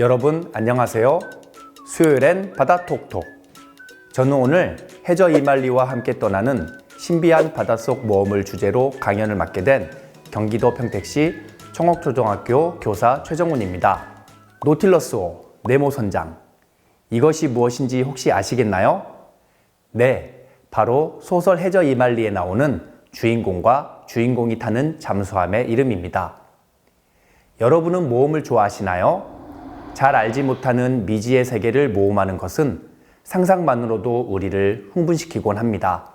여러분 안녕하세요. 수요일엔 바다 톡톡. 저는 오늘 해저 이말리와 함께 떠나는 신비한 바닷속 모험을 주제로 강연을 맡게 된 경기도 평택시 청옥초등학교 교사 최정훈입니다. 노틸러스호 네모 선장. 이것이 무엇인지 혹시 아시겠나요? 네, 바로 소설 해저 이말리에 나오는 주인공과 주인공이 타는 잠수함의 이름입니다. 여러분은 모험을 좋아하시나요? 잘 알지 못하는 미지의 세계를 모험하는 것은 상상만으로도 우리를 흥분시키곤 합니다.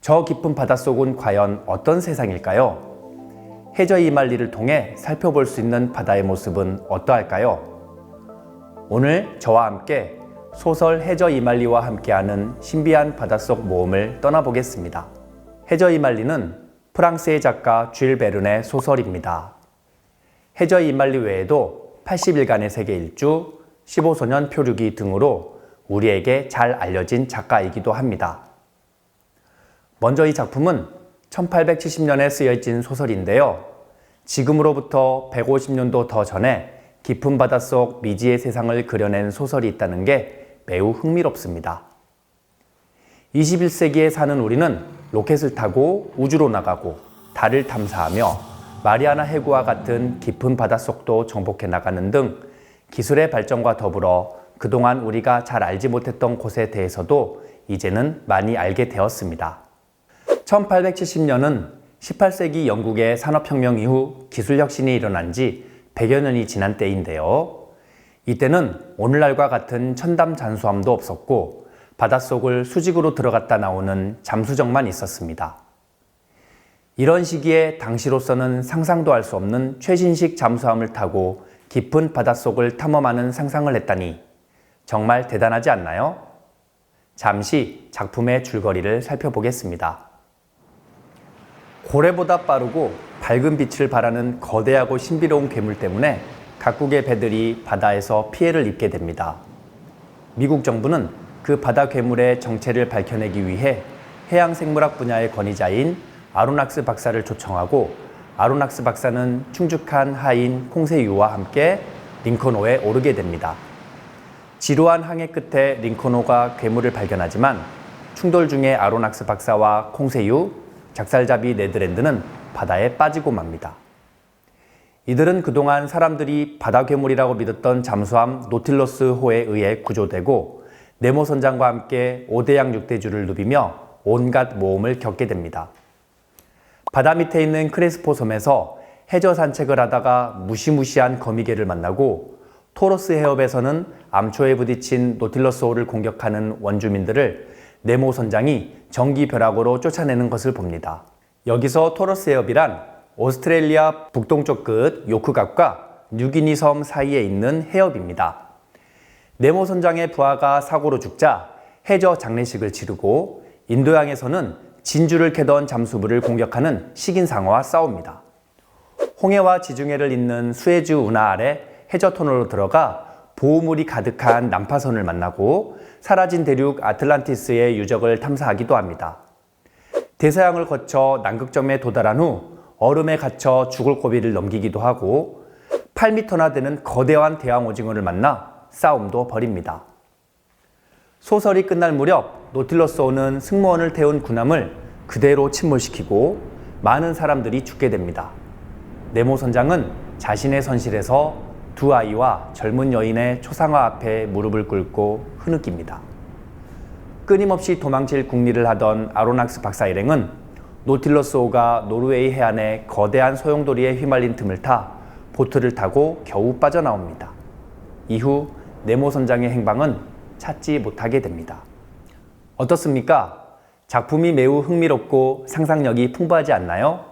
저 깊은 바닷속은 과연 어떤 세상일까요? 해저 이말리를 통해 살펴볼 수 있는 바다의 모습은 어떠할까요? 오늘 저와 함께 소설 해저 이말리와 함께하는 신비한 바닷속 모험을 떠나보겠습니다. 해저 이말리는 프랑스의 작가 쥘 베른의 소설입니다. 해저 이말리 외에도 80일간의 세계 일주, 15소년 표류기 등으로 우리에게 잘 알려진 작가이기도 합니다. 먼저 이 작품은 1870년에 쓰여진 소설인데요. 지금으로부터 150년도 더 전에 깊은 바닷속 미지의 세상을 그려낸 소설이 있다는 게 매우 흥미롭습니다. 21세기에 사는 우리는 로켓을 타고 우주로 나가고 달을 탐사하며 마리아나 해구와 같은 깊은 바닷속도 정복해 나가는 등 기술의 발전과 더불어 그동안 우리가 잘 알지 못했던 곳에 대해서도 이제는 많이 알게 되었습니다. 1870년은 18세기 영국의 산업혁명 이후 기술혁신이 일어난 지 100여 년이 지난 때인데요. 이때는 오늘날과 같은 천담 잔수함도 없었고 바닷속을 수직으로 들어갔다 나오는 잠수정만 있었습니다. 이런 시기에 당시로서는 상상도 할 수 없는 최신식 잠수함을 타고 깊은 바닷속을 탐험하는 상상을 했다니 정말 대단하지 않나요? 잠시 작품의 줄거리를 살펴보겠습니다. 고래보다 빠르고 밝은 빛을 발하는 거대하고 신비로운 괴물 때문에 각국의 배들이 바다에서 피해를 입게 됩니다. 미국 정부는 그 바다 괴물의 정체를 밝혀내기 위해 해양생물학 분야의 권위자인 아로낙스 박사를 초청하고 아로낙스 박사는 충죽한 하인 콩세유와 함께 링컨호에 오르게 됩니다. 지루한 항해 끝에 링컨호가 괴물을 발견하지만 충돌 중에 아로낙스 박사와 콩세유, 작살잡이 네드랜드는 바다에 빠지고 맙니다. 이들은 그동안 사람들이 바다 괴물이라고 믿었던 잠수함 노틸러스 호에 의해 구조되고 네모 선장과 함께 오대양 육대주를 누비며 온갖 모험을 겪게 됩니다. 바다 밑에 있는 크레스포 섬에서 해저 산책을 하다가 무시무시한 거미개를 만나고 토로스 해협에서는 암초에 부딪힌 노틸러스호를 공격하는 원주민들을 네모 선장이 전기 벼락으로 쫓아내는 것을 봅니다. 여기서 토로스 해협이란 오스트레일리아 북동쪽 끝 요크각과 뉴기니 섬 사이에 있는 해협입니다. 네모 선장의 부하가 사고로 죽자 해저 장례식을 치르고 인도양에서는 진주를 캐던 잠수부를 공격하는 식인상어와 싸웁니다. 홍해와 지중해를 잇는 수에즈 운하 아래 해저 터널로 들어가 보호물이 가득한 난파선을 만나고 사라진 대륙 아틀란티스의 유적을 탐사하기도 합니다. 대서양을 거쳐 남극점에 도달한 후 얼음에 갇혀 죽을 고비를 넘기기도 하고 8m나 되는 거대한 대왕 오징어를 만나 싸움도 벌입니다. 소설이 끝날 무렵 노틸러스호는 승무원을 태운 군함을 그대로 침몰시키고 많은 사람들이 죽게 됩니다. 네모 선장은 자신의 선실에서 두 아이와 젊은 여인의 초상화 앞에 무릎을 꿇고 흐느낍니다. 끊임없이 도망칠 국리를 하던 아로낙스 박사 일행은 노틸러스호가 노르웨이 해안의 거대한 소용돌이에 휘말린 틈을 타 보트를 타고 겨우 빠져나옵니다. 이후 네모 선장의 행방은 찾지 못하게 됩니다. 어떻습니까? 작품이 매우 흥미롭고 상상력이 풍부하지 않나요?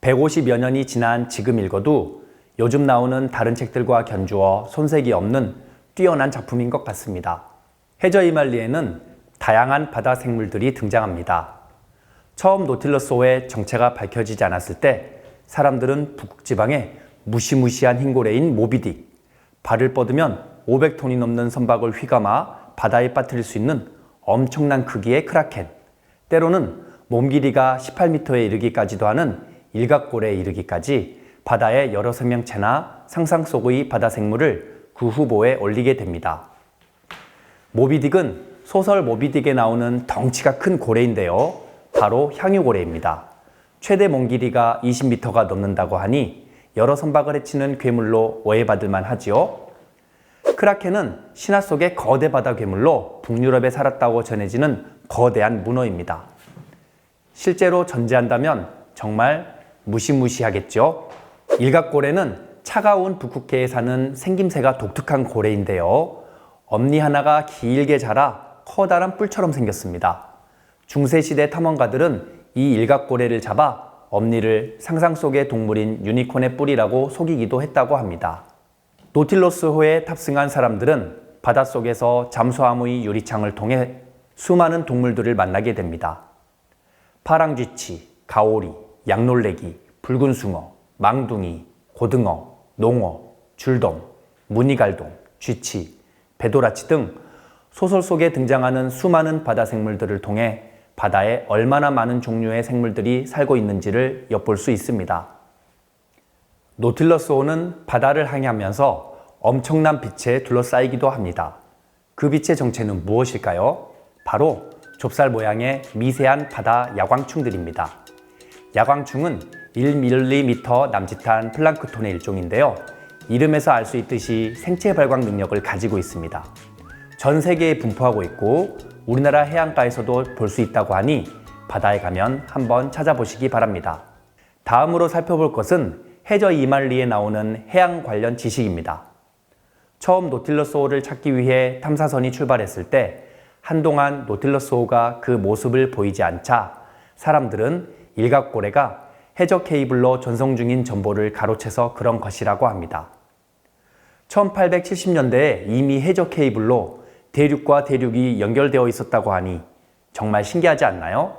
150여 년이 지난 지금 읽어도 요즘 나오는 다른 책들과 견주어 손색이 없는 뛰어난 작품인 것 같습니다. 해저 이말리에는 다양한 바다 생물들이 등장합니다. 처음 노틸러스호의 정체가 밝혀지지 않았을 때 사람들은 북극 지방에 무시무시한 흰고래인 모비딕, 발을 뻗으면 500톤이 넘는 선박을 휘감아 바다에 빠뜨릴 수 있는 엄청난 크기의 크라켄, 때로는 몸 길이가 18m에 이르기까지도 하는 일각골에 이르기까지 바다의 여러 생명체나 상상 속의 바다 생물을 그 후보에 올리게 됩니다. 모비딕은 소설 모비딕에 나오는 덩치가 큰 고래인데요. 바로 향유고래입니다. 최대 몸 길이가 20m가 넘는다고 하니 여러 선박을 해치는 괴물로 오해받을 만하지요. 크라켄은 신화 속의 거대 바다 괴물로 북유럽에 살았다고 전해지는 거대한 문어입니다. 실제로 존재한다면 정말 무시무시하겠죠. 일각고래는 차가운 북극해에 사는 생김새가 독특한 고래인데요. 엄니 하나가 길게 자라 커다란 뿔처럼 생겼습니다. 중세시대 탐험가들은 이 일각고래를 잡아 엄니를 상상 속의 동물인 유니콘의 뿔이라고 속이기도 했다고 합니다. 노틸러스호에 탑승한 사람들은 바닷속에서 잠수함의 유리창을 통해 수많은 동물들을 만나게 됩니다. 파랑쥐치, 가오리, 양놀래기, 붉은 숭어, 망둥이, 고등어, 농어, 줄돔, 무늬갈돔, 쥐치, 배도라치 등 소설 속에 등장하는 수많은 바다 생물들을 통해 바다에 얼마나 많은 종류의 생물들이 살고 있는지를 엿볼 수 있습니다. 노틸러스호는 바다를 항해하면서 엄청난 빛에 둘러싸이기도 합니다. 그 빛의 정체는 무엇일까요? 바로 좁쌀 모양의 미세한 바다 야광충들입니다. 야광충은 1mm 남짓한 플랑크톤의 일종인데요. 이름에서 알 수 있듯이 생체 발광 능력을 가지고 있습니다. 전 세계에 분포하고 있고 우리나라 해안가에서도 볼 수 있다고 하니 바다에 가면 한번 찾아보시기 바랍니다. 다음으로 살펴볼 것은 해저 이말리에 나오는 해양 관련 지식입니다. 처음 노틸러스 호를 찾기 위해 탐사선이 출발했을 때 한동안 노틸러스 호가 그 모습을 보이지 않자 사람들은 일각고래가 해저 케이블로 전송 중인 전보를 가로채서 그런 것이라고 합니다. 1870년대에 이미 해저 케이블로 대륙과 대륙이 연결되어 있었다고 하니 정말 신기하지 않나요?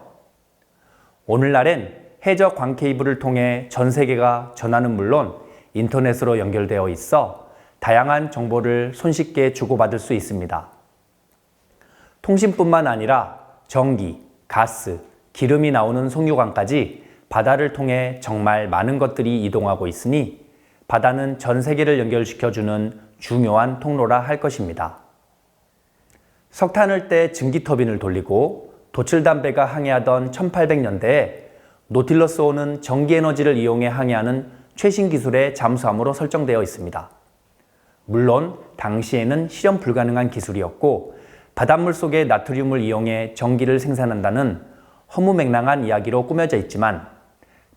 오늘날엔 해저 광 케이블을 통해 전 세계가 전화는 물론 인터넷으로 연결되어 있어 다양한 정보를 손쉽게 주고받을 수 있습니다. 통신뿐만 아니라 전기, 가스, 기름이 나오는 송유관까지 바다를 통해 정말 많은 것들이 이동하고 있으니 바다는 전 세계를 연결시켜주는 중요한 통로라 할 것입니다. 석탄을 떼 증기 터빈을 돌리고 도칠담배가 항해하던 1800년대에 노틸러스 호는 전기 에너지를 이용해 항해하는 최신 기술의 잠수함으로 설정되어 있습니다. 물론 당시에는 실현 불가능한 기술이었고 바닷물 속에 나트륨을 이용해 전기를 생산한다는 허무맹랑한 이야기로 꾸며져 있지만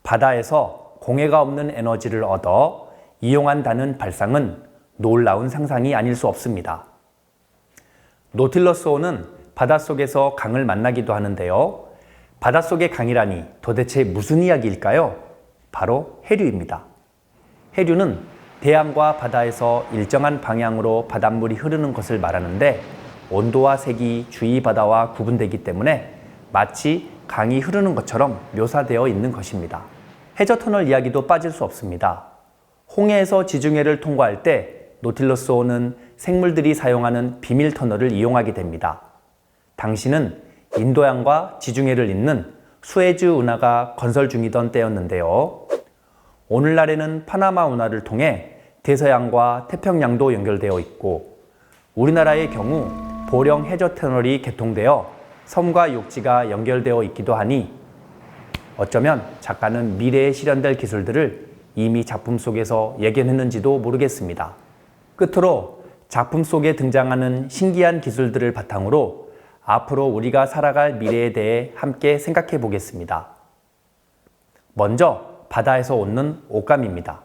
바다에서 공해가 없는 에너지를 얻어 이용한다는 발상은 놀라운 상상이 아닐 수 없습니다. 노틸러스호는 바닷속에서 강을 만나기도 하는데요. 바닷속의 강이라니 도대체 무슨 이야기일까요? 바로 해류입니다. 해류는 대양과 바다에서 일정한 방향으로 바닷물이 흐르는 것을 말하는데 온도와 색이 주위 바다와 구분되기 때문에 마치 강이 흐르는 것처럼 묘사되어 있는 것입니다. 해저 터널 이야기도 빠질 수 없습니다. 홍해에서 지중해를 통과할 때 노틸러스호는 생물들이 사용하는 비밀 터널을 이용하게 됩니다. 당시는 인도양과 지중해를 잇는 수에즈 운하가 건설 중이던 때였는데요. 오늘날에는 파나마 운하를 통해 대서양과 태평양도 연결되어 있고 우리나라의 경우 보령 해저 터널이 개통되어 섬과 육지가 연결되어 있기도 하니 어쩌면 작가는 미래에 실현될 기술들을 이미 작품 속에서 예견했는지도 모르겠습니다. 끝으로 작품 속에 등장하는 신기한 기술들을 바탕으로 앞으로 우리가 살아갈 미래에 대해 함께 생각해 보겠습니다. 먼저 바다에서 얻는 옷감입니다.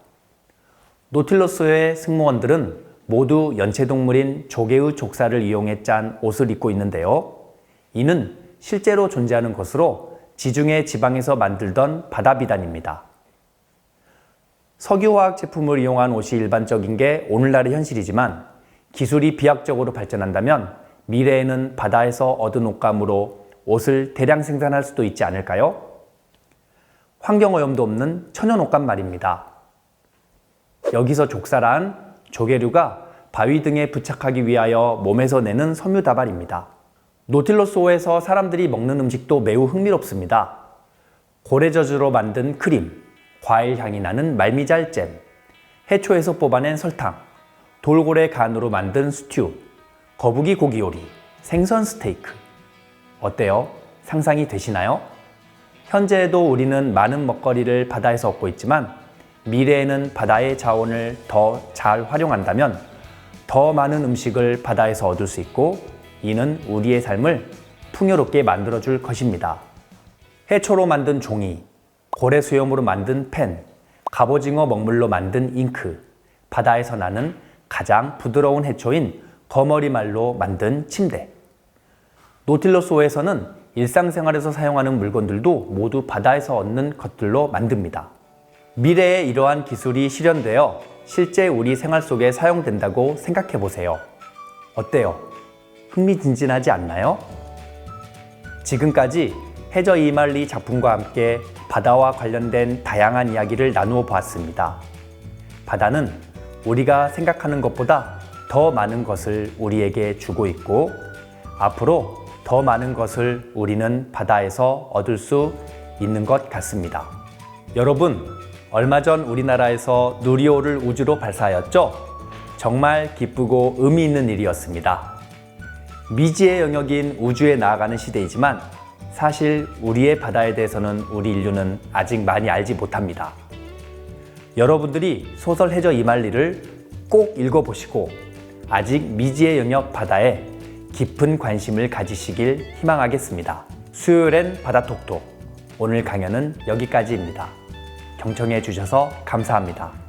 노틸러스의 승무원들은 모두 연체동물인 조개의 족살을 이용해 짠 옷을 입고 있는데요. 이는 실제로 존재하는 것으로 지중해 지방에서 만들던 바다비단입니다. 석유화학 제품을 이용한 옷이 일반적인 게 오늘날의 현실이지만 기술이 비약적으로 발전한다면 미래에는 바다에서 얻은 옷감으로 옷을 대량 생산할 수도 있지 않을까요? 환경오염도 없는 천연 옷감 말입니다. 여기서 족살한 조개류가 바위 등에 부착하기 위하여 몸에서 내는 섬유 다발입니다. 노틸러스호에서 사람들이 먹는 음식도 매우 흥미롭습니다. 고래저주로 만든 크림, 과일 향이 나는 말미잘 잼, 해초에서 뽑아낸 설탕, 돌고래 간으로 만든 스튜, 거북이 고기 요리, 생선 스테이크. 어때요? 상상이 되시나요? 현재에도 우리는 많은 먹거리를 바다에서 얻고 있지만 미래에는 바다의 자원을 더 잘 활용한다면 더 많은 음식을 바다에서 얻을 수 있고 이는 우리의 삶을 풍요롭게 만들어 줄 것입니다. 해초로 만든 종이, 고래 수염으로 만든 펜, 갑오징어 먹물로 만든 잉크, 바다에서 나는 가장 부드러운 해초인 거머리 말로 만든 침대. 노틸러스호에서는 일상생활에서 사용하는 물건들도 모두 바다에서 얻는 것들로 만듭니다. 미래에 이러한 기술이 실현되어 실제 우리 생활 속에 사용된다고 생각해 보세요. 어때요? 흥미진진하지 않나요? 지금까지 해저 이말리 작품과 함께 바다와 관련된 다양한 이야기를 나누어 보았습니다. 바다는 우리가 생각하는 것보다 더 많은 것을 우리에게 주고 있고 앞으로 더 많은 것을 우리는 바다에서 얻을 수 있는 것 같습니다. 여러분, 얼마 전 우리나라에서 누리호를 우주로 발사하였죠? 정말 기쁘고 의미 있는 일이었습니다. 미지의 영역인 우주에 나아가는 시대이지만 사실 우리의 바다에 대해서는 우리 인류는 아직 많이 알지 못합니다. 여러분들이 소설 해저 이말리를 꼭 읽어보시고 아직 미지의 영역 바다에 깊은 관심을 가지시길 희망하겠습니다. 수요일엔 바다톡톡. 오늘 강연은 여기까지입니다. 경청해 주셔서 감사합니다.